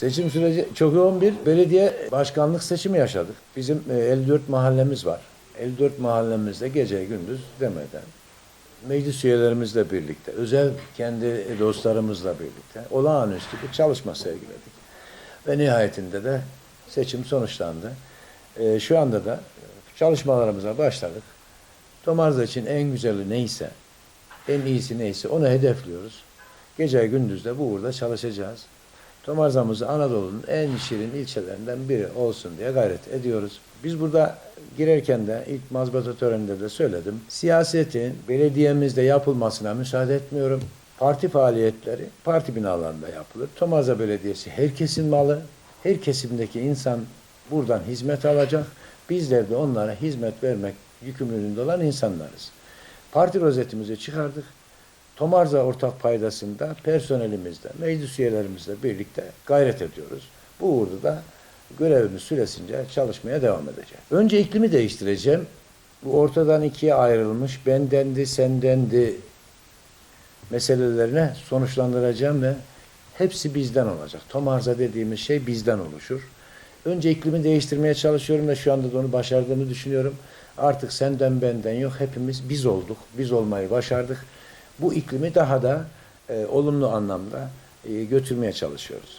Seçim süreci çok yoğun bir belediye başkanlık seçimi yaşadık. Bizim e, 54 mahallemiz var. 54 mahallemizde gece gündüz demeden meclis üyelerimizle birlikte, özel kendi dostlarımızla birlikte olağanüstü bir çalışma sergiledik. Ve nihayetinde de seçim sonuçlandı. E, şu anda da çalışmalarımıza başladık. Tomarza için en güzeli neyse, en iyisi neyse onu hedefliyoruz. Gece gündüz de bu uğurda çalışacağız. Tomarza'mızı Anadolu'nun en şirin ilçelerinden biri olsun diye gayret ediyoruz. Biz burada girerken de ilk mazbata töreninde de söyledim. Siyasetin belediyemizde yapılmasına müsaade etmiyorum. Parti faaliyetleri parti binalarında yapılır. Tomarza Belediyesi herkesin malı. Her kesimdeki insan buradan hizmet alacak. Bizler de onlara hizmet vermek yükümlülüğünde olan insanlarız. Parti rozetimizi çıkardık. Tomarza ortak paydasında personelimizle, meclis üyelerimizle birlikte gayret ediyoruz. Bu uğurda da görevimiz süresince çalışmaya devam edeceğiz. Önce iklimi değiştireceğim. Bu ortadan ikiye ayrılmış bendendi, sendendi meselelerine sonuçlandıracağım ve hepsi bizden olacak. Tomarza dediğimiz şey bizden oluşur. Önce iklimi değiştirmeye çalışıyorum ve şu anda da onu başardığımı düşünüyorum. Artık senden benden yok. Hepimiz biz olduk. Biz olmayı başardık. Bu iklimi daha da e, olumlu anlamda e, götürmeye çalışıyoruz.